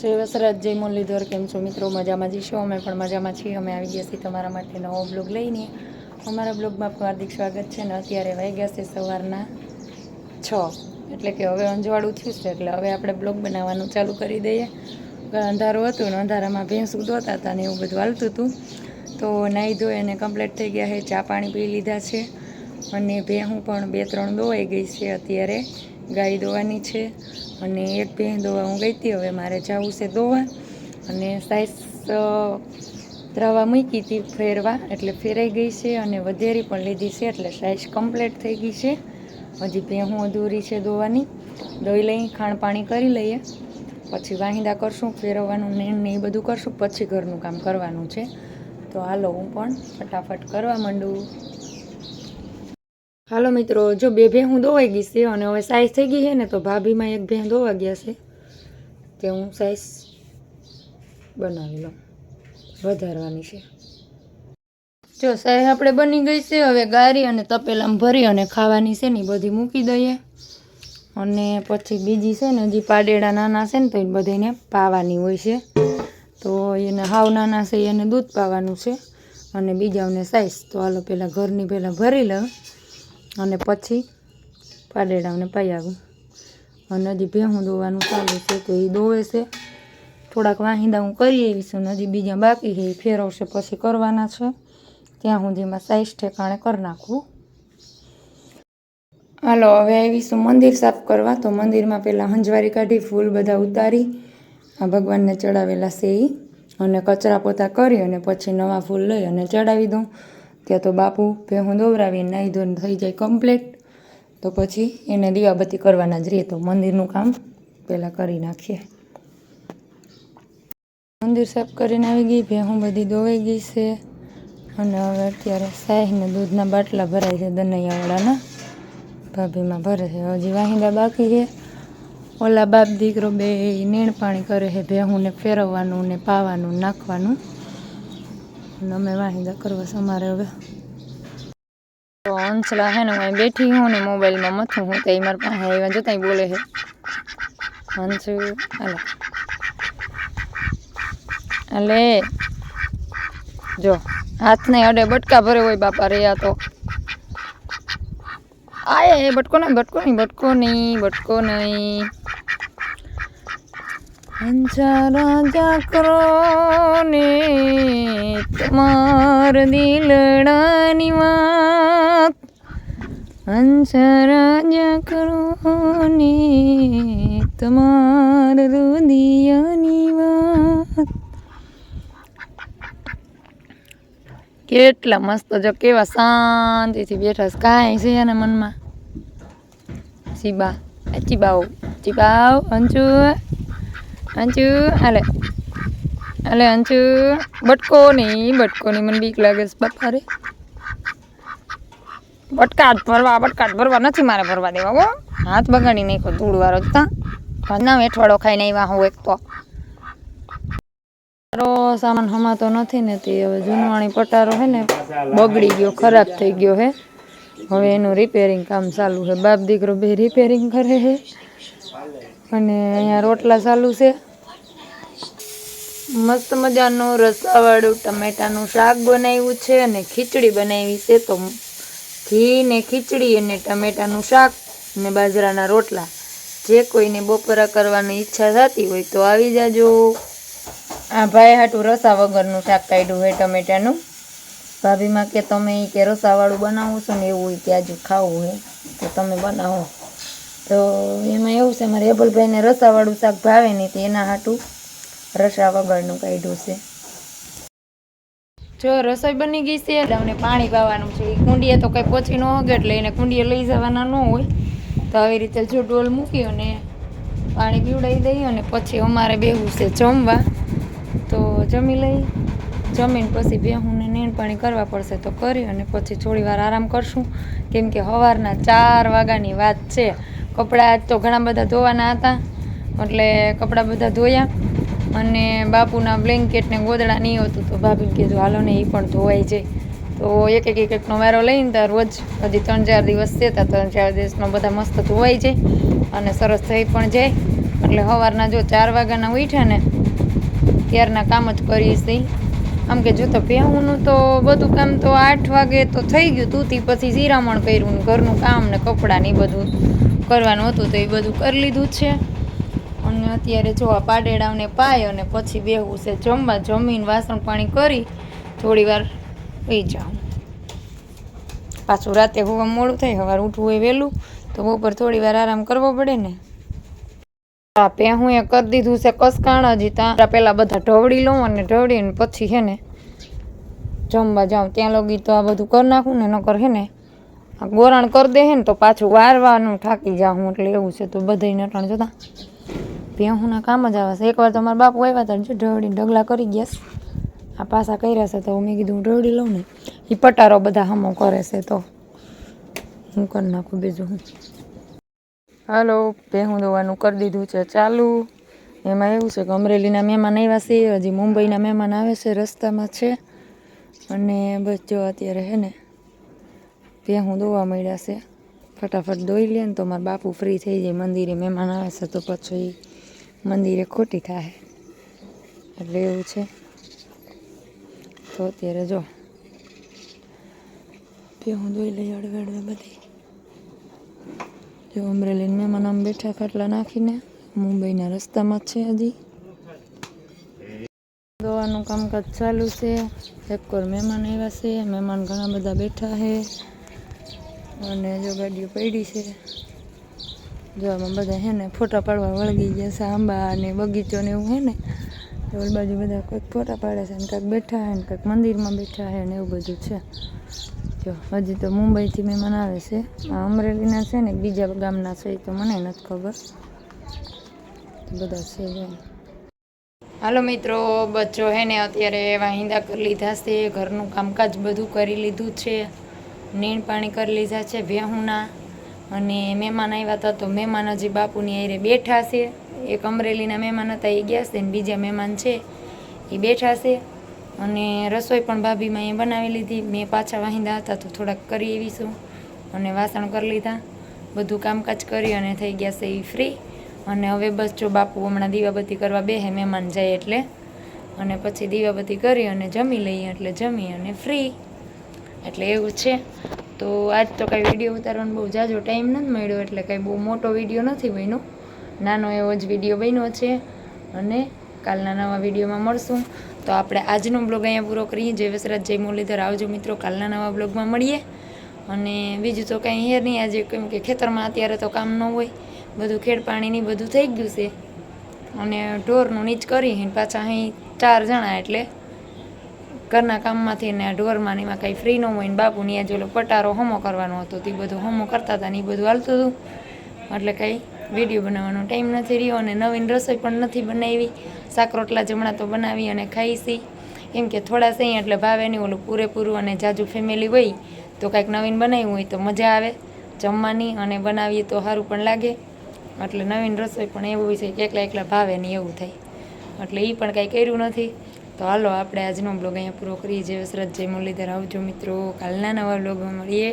જય વસરાજ, જય મુરલીધર, કેમ છો મિત્રો? મજામાં જઈશું અમે પણ મજામાં છીએ. અમે આવી ગયા છીએ તમારા માટે નવો બ્લોગ લઈને. અમારા બ્લોગમાં હાર્દિક સ્વાગત છે ને અત્યારે વાગ્યા છે સવારના છ. એટલે કે હવે અંજવાળું થયું છે, એટલે હવે આપણે બ્લોગ બનાવવાનું ચાલુ કરી દઈએ. અંધારું હતું ને અંધારામાં ભેંસ દોતા હતા ને એવું બધું હાલતું હતું. તો નાહી ધોઈ અને કમ્પ્લીટ થઈ ગયા છે. ચા પાણી પી લીધા છે. અને ભેહું પણ બે ત્રણ દોવાઈ ગઈ છે અત્યારે. ગાય દોવાની છે અને એક ભેં દોવા હું ગઈ હતી, હવે મારે જવું છે દોવા. અને સાઈઝ રવા મૂકી હતી ફેરવા, એટલે ફેરાઈ ગઈ છે અને વધેરી પણ લીધી છે, એટલે સાઈઝ કમ્પ્લીટ થઈ ગઈ છે. હજી ભેહું અધૂરી છે દોવાની. દોઈ લઈ, ખાણ પાણી કરી લઈએ. પછી વાહિંદા કરશું, ફેરવવાનું ને એ બધું કરશું. પછી ઘરનું કામ કરવાનું છે. તો હાલો હું પણ ફટાફટ કરવા માંડું. હાલો મિત્રો, જો બે ભેહું દોવાઈ ગઈ છે અને હવે સાઈઝ થઈ ગઈ છે ને, તો ભાભીમાં એક ભેહ દોવા ગયા છે. તે હું સાઈઝ બનાવી લઉં. વધારવાની છે. જો સાઈઝ આપણે બની ગઈ છે, હવે ગારી અને તપેલામાં ભરી અને ખાવાની છે ને બધી મૂકી દઈએ. અને પછી બીજી છે ને, હજી પાડેડા નાના છે ને, તો એ બધાને પાવાની હોય છે. તો એને હાવ નાના છે, એને દૂધ પાવાનું છે. અને બીજાઓને સાઈઝ તો હાલો પહેલાં ઘરની પહેલાં ભરી લઉં. અને પછી પાડેડાને પાઈ આવું અને હજી ભેહું દોવાનું ચાલુ છે તો એ દોવે છે. થોડાક વાહિંદા હું કરી આવીશું હજી બીજા બાકી છે, એ ફેરવશે પછી કરવાના છે. ત્યાં સુધીમાં સાઈઝ ઠેકાણે કરી નાખું. હાલો, હવે આવીશું મંદિર સાફ કરવા. તો મંદિરમાં પહેલાં હંજવારી કાઢી, ફૂલ બધા ઉતારી. આ ભગવાનને ચડાવેલા છે એ અને કચરા પોતા કરી અને પછી નવા ફૂલ લઈ અને ચડાવી દઉં. ત્યાં તો બાપુ ભેહું દોવરાવીને નાહી ધોઈને થઈ જાય કમ્પ્લેટ તો પછી એને દીવાબત્તી કરવાના જ રહે તો મંદિરનું કામ પહેલાં કરી નાખીએ. મંદિર સાફ કરીને આવી ગઈ, ભેહું બધી દોવાઈ ગઈ છે. અને હવે અત્યારે સાહીને દૂધના બાટલા ભરાય છે દનૈયાવાળાના. ભાભીમાં ભરે છે. હજી વાહિંદા બાકી છે. ઓલા બાપ દીકરો બે નેણ પાણી કરે છે, ભેહુંને ફેરવવાનું ને પાવાનું નાખવાનું. અને અમે વાહિંદા કરવા છે અમારે હવે તો અંશલા હે ને હું અહીં બેઠી હું ને મોબાઈલમાં મથું હું તો મારા પાસે આવ્યા જતાં બોલે છે અંશુ હાલો અલે જો હાથને અડે બટકા ભરે હોય બાપા રે આ તો આય એ બટકો નહીં બટકો નહીં બટકો નહીં બટકો નહીં હંસા રાજા કરો ને તમાર દિલડાની વાત. હંસ રાજા ને તમાર રુદિયાની વાત. કેટલા મસ્ત જો કેવા શાંતિથી બેઠા કાંઈ છે એના મનમાં. આ ચીબાઓ ચીબાઓ અંચુ અંચુ હાલે હાલે અંચુ બટકો નહીં બટકો નહીં મને બીક લાગે છે બાપા રે બટકા જ ભરવા બટકા જ ભરવા નથી મારે ભરવા દેવા, હો. હાથ બગાડી નાખો ધૂળવાળો તા. ના વેઠવાડો ખાઈને આવ્યા હું એક તો. મારો સામાન હમાતો નથી ને તે હવે જૂનવાણી પટારો હે ને, બગડી ગયો, ખરાબ થઈ ગયો હે. હવે એનું રિપેરિંગ કામ ચાલુ છે બાપ દીકરો બે રિપેરિંગ કરે છે અને અહીંયા રોટલા ચાલુ છે. મસ્ત મજાનું રસાવાળું ટમેટાનું શાક બનાવ્યું છે અને ખીચડી બનાવી છે. તો ઘી ને ખીચડી અને ટમેટાનું શાક ને બાજરાના રોટલા. જે કોઈને બપોરા કરવાની ઈચ્છા થતી હોય તો આવી જાજો. આ ભાઈ હાટું રસા વગરનું શાક કાઢ્યું હોય ટમેટાનું. ભાભીમાં કે તમે કે રસાવાળું બનાવો છો ને એવું હોય કે આજુ ખાવું હોય તો તમે બનાવો. તો એમાં એવું છે, મારે હેબલભાઈને રસાવાળું શાક ભાવે નહીં, તે એના હાટું રસા વગરનું કાઢ્યું છે જો રસોઈ બની ગઈ છે, એટલે અમને પાણી પાવાનું છે. કુંડીએ તો કંઈ પહોંચી ન હોગે, એટલે એને કુંડીએ લઈ જવાના ન હોય. તો આવી રીતે જો ડોલ મૂકી અને પાણી પીવડાવી દઈએ અને પછી અમારે બેહવું છે જમવા. તો જમી લઈ. જમીને પછી બેહું ને પાણી કરવા પડશે તો કરી અને પછી થોડી વાર આરામ કરશું. કેમ કે સવારના ચાર વાગ્યાની વાત છે. કપડાં તો ઘણા બધા ધોવાના હતા. એટલે કપડાં બધા ધોયા. અને બાપુના બ્લેન્કેટ ને ગોદડા નહીં હોતું તો ભાભી કીધું હાલો ને એ પણ ધોવાઈ જાય. તો એક એક એક એકનો વારો લઈને ત્યાં રોજ હજી ત્રણ ચાર દિવસ છે ત્યાં ત્રણ ચાર દિવસમાં બધા મસ્ત ધોવાઈ જાય અને સરસ થઈ પણ જાય. એટલે સવારના જો ચાર વાગ્યાના ઉઠ્યા ને ત્યારના કામ જ કરીએ છીએ. આમ કે જો તો પહેવુંનું તો બધું કામ તો આઠ વાગે તો થઈ ગયું તૂતી પછી શિરામણ કર્યું ઘરનું કામ ને કપડાં ને બધું. કરવાનું હતું તો એ બધું કરી લીધું છે. અને અત્યારે જો આ પાડેડાઓને પાય અને પછી બેહવું છે જમવા, જમીન, વાસણ પાણી કરી થોડી વાર પી જાઉં. પાછું રાતે હોવા મોડું થાય, સવાર ઉઠવું હોય વહેલું, તો બપોર થોડી વાર આરામ કરવો પડે ને. આ હું એ કરી દીધું છે કસકાણ, હજી ત્યાં પહેલાં બધા ઢવડી લઉં અને ઢવડીને પછી હે ને જમવા જાઉં. ત્યાં લગી તો આ બધું કરી નાખું ને નકર હે ને ગોરાણ કરી દે ને તો પાછું વારવાનું થાકી જાઉં એટલે એવું છે તો બધાય નટણ જોતા. ભેહુંના કામ જ આવે છે. એકવાર તો મારા બાપુ આવ્યા હતા જો ઢવડીને ઢગલા કરી ગયા. આ પાછા કર્યા છે તો મેં કીધું હું ઢવડી લઉં ને. એ પટારો બધા હમો કરે છે તો હું કરી નાખું બીજું હું. હાલો, ભેહું દોવાનું કરી દીધું છે ચાલુ. એમાં એવું છે કે અમરેલીના મહેમાન આવ્યા છે, હજી મુંબઈના મહેમાન આવે છે, રસ્તામાં છે. અને બસ જો અત્યારે હે ને ભેહું દોવા મળ્યા છે. ફટાફટ દોઈ લે ને તો મારા બાપુ ફ્રી થઈ જાય, મંદિરે મહેમાન આવે છે તો પછી મંદિરે ખોટી થાય એટલે એવું છે. તો અત્યારે જો. ભેહું દોઈ લઈ અડવે અડવે બધી. જો અમરેલી મહેમાન આમ બેઠા ખાટલા નાખીને, મુંબઈના રસ્તામાં છે હજી. દોવાનું કામકાજ ચાલુ છે. એક કોર મહેમાન આવ્યા છે. મહેમાન ઘણા બધા બેઠા છે. અને જો ગાડીઓ પડી છે, જો આમાં બધા હે ને ફોટા પાડવા વળગી ગયા છે, આંબા અને બગીચો ને એવું હે ને, તો ઓલી બાજુ બધા કંઈક ફોટા પાડે છે ને કંઈક બેઠા છે ને કંઈક મંદિરમાં બેઠા છે ને એવું બધું છે. જો, હજી તો મુંબઈથી મહેમાન આવે છે. આ અમરેલીના છે ને, બીજા ગામના છે તો મને નથી ખબર. બધા છે હાલો મિત્રો, બચ્ચો હે ને અત્યારે વાહિંદા કરી લીધા છે, ઘરનું કામકાજ બધું કરી લીધું છે. નીણ પાણી કરી લીધા છે ભેહુના અને મહેમાન આવ્યા હતા તો મહેમાન હજી બાપુની આયરે બેઠા છે. એક અમરેલીના મહેમાન હતા, એ ગયા છે ને બીજા મહેમાન છે, એ બેઠા છે. અને રસોઈ પણ ભાભીમાં એ બનાવી લીધી. મેં પાછા વાહિંદા હતા તો થોડાક કરી એવી અને વાસણ કરી લીધા. બધું કામકાજ કરી અને થઈ ગયા છે એ ફ્રી અને હવે બસ જો બાપુ હમણાં દીવાબત્તી કરવા બેહે, મહેમાન જાય એટલે. અને પછી દીવાબત્તી કરી અને જમી લઈએ એટલે જમી અને ફ્રી એટલે એવું છે. તો આજ તો કાંઈ વીડિયો ઉતારવાનો બહુ જાજો ટાઈમ નથી મળ્યો, એટલે કાંઈ બહુ મોટો વીડિયો નથી બન્યો. નાનો એવો જ વીડિયો બન્યો છે. અને કાલના નવા વિડીયોમાં મળશું. તો આપણે આજનો બ્લોગ અહીંયા પૂરો કરીએ. જય વસરાજ, જય મુરલીધર. આવજો મિત્રો, કાલના નવા બ્લોગમાં મળીએ. અને બીજું તો કાંઈ હેર નહીં. આજે કેમ કે ખેતરમાં અત્યારે તો કામ ન હોય. બધું ખેડ પાણીની બધું થઈ ગયું છે. અને ઢોરનું નીચ કરી પાછા અહીં ચાર જણા એટલે ઘરના કામમાંથી ને ઢોરમાં એમાં કાંઈ ફ્રી ન હોય ને બાપુ ત્યાં જેલો પટારો હોમો કરવાનો હતો. તે બધું હોમો કરતા હતા ને એ બધું હાલતું હતું. એટલે કંઈ વીડિયો બનાવવાનો ટાઈમ નથી રહ્યો અને નવીન રસોઈ પણ નથી બનાવી. શાક રોટલા જમણા તો બનાવી અને ખાઈશી કેમ કે થોડા સહી એટલે ભાવે નહીં. ઓલું પૂરેપૂરું અને જાજુ ફેમિલી હોય તો કાંઈક નવીન બનાવ્યું હોય તો મજા આવે. જમવાની અને બનાવીએ તો સારું પણ લાગે. એટલે નવીન રસોઈ પણ એવું છે કે એકલા એકલા ભાવે નહીં એવું થાય. એટલે એ પણ કાંઈ કર્યું નથી. તો હાલો, આપણે આજનો બ્લોગ અહીંયા પૂરો કરીએ. જય વસરત જય મુરલીધર આવજો મિત્રો, કાલના નવા બ્લોગમાં મળીએ.